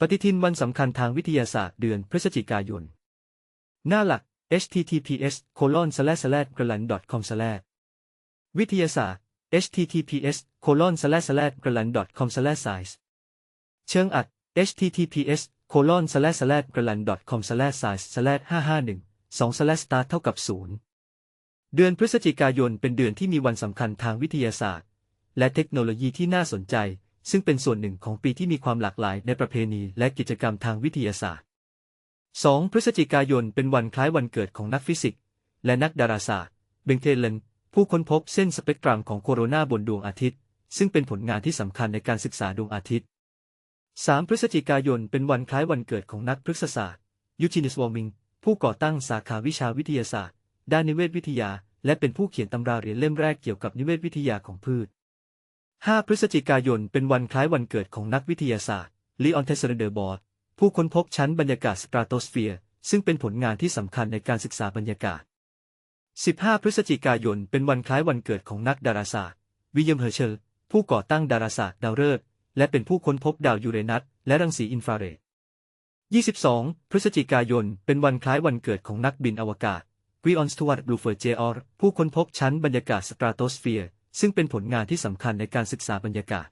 ปฏิทินวันสำคัญทางวิทยาศาสตร์เดือนพฤศจิกายน หน้าหลัก https colon slash slash g r a l a n com slash วิทยาศาสตร์ https colon slash slash g r a l a n com slash size เชิงอัด https colon slash slash g r a l a n com slash size slash 551 2 slash start เท่ากับ 0 เดือนพฤศจิกายนเป็นเดือนที่มีวันสำคัญทางวิทยาศาสตร์ และเทคโนโลยีที่น่าสนใจ ซึ่งเป็นส่วนหนึ่งของปีที่มีความหลากหลายในประเพณีและกิจกรรมทางวิทยาศาสตร์ 2 พฤศจิกายนเป็นวันคล้ายวันเกิดของนักฟิสิกส์และนักดาราศาสตร์ เบงเทเลน ผู้ค้นพบเส้นสเปกตรัมของโคโรนาบนดวงอาทิตย์ ซึ่งเป็นผลงานที่สำคัญในการศึกษาดวงอาทิตย์ 3 พฤศจิกายนเป็นวันคล้ายวันเกิดของนักพฤกษศาสตร์ ยูจินิสวอมิง ผู้ก่อตั้งสาขาวิชาวิทยาศาสตร์ ด้านนิเวศวิทยา และเป็นผู้เขียนตำราเรียนเล่มแรกเกี่ยวกับนิเวศวิทยาของพืช 5 พฤศจิกายนเป็นวันคล้ายวันเกิดของนักวิทยาศาสตร์ลีออนเทสเรเดอร์บอร์ดผู้ค้นพบชั้นบรรยากาศสตราโตสเฟียร์ซึ่งเป็นผลงานที่สำคัญในการศึกษาบรรยากาศ 15 พฤศจิกายนเป็นวันคล้ายวันเกิดของนักดาราศาสตร์ วิลเลียมเฮอร์เชล ผู้ก่อตั้งดาราศาสตร์ดาวฤกษ์และเป็นผู้ค้นพบดาวยูเรนัสและรังสีอินฟราเรด 22 พฤศจิกายนเป็นวันคล้ายวันเกิดของนักบินอวกาศวิออนสตูวัร์ดบลูเฟอร์เจอร์ผู้ค้นพบชั้นบรรยากาศสตราโตสเฟียร์ ซึ่งเป็นผลงานที่สำคัญในการศึกษาบรรยากาศ